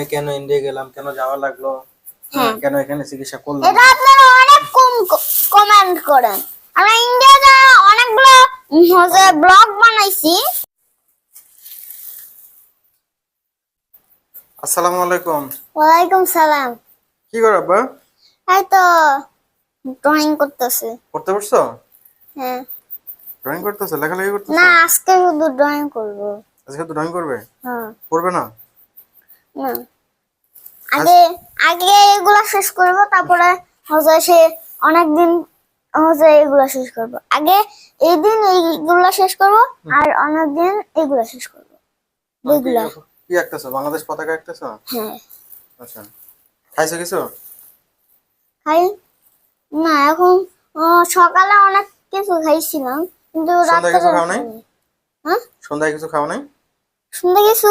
জানি কেন ইন্ডিয়া গেলাম? কেন যাওয়া লাগল? হ্যাঁ। কেন এখানে চিকিৎসা করলাম এটা আপনারা অনেক কম কমেন্ট করেন। আমরা ইন্ডিয়াতে অনেকগুলো হচ্ছে ব্লগ বানাইছি। আসসালামু আলাইকুম। ওয়ালাইকুম সালাম। কি করো আব্বা? এই তো ড্রয়িং করতেছি। করতে পারছ? হ্যাঁ। ড্রয়িং করতেছো? লেখালেখি করতেছো? না আজকে শুধু ড্রয়িং করব। আজকে তো ড্রয়িং করবে? হ্যাঁ। করবে না? না। আগে আগে এগুলা শেষ করব তারপরে হচ্ছে সে অনেকদিন হচ্ছে এগুলা শেষ করব। আগে এই দিন এইগুলা শেষ করব আর অনেক দিন এগুলা শেষ করব। এগুলা। কি- কি আঁকতেছো বাংলাদেশ পতাকা আঁকতেছো হ্যাঁ। আচ্ছা। খাইছো কিছু? খাই না এখন সকালে অনেক কিছু খাইছিলাম কিন্তু সন্ধ্যায় কিছু খাও নাই? হ্যাঁ? সন্ধ্যায় কিছু খাও নাই? সন্ধ্যা কিছু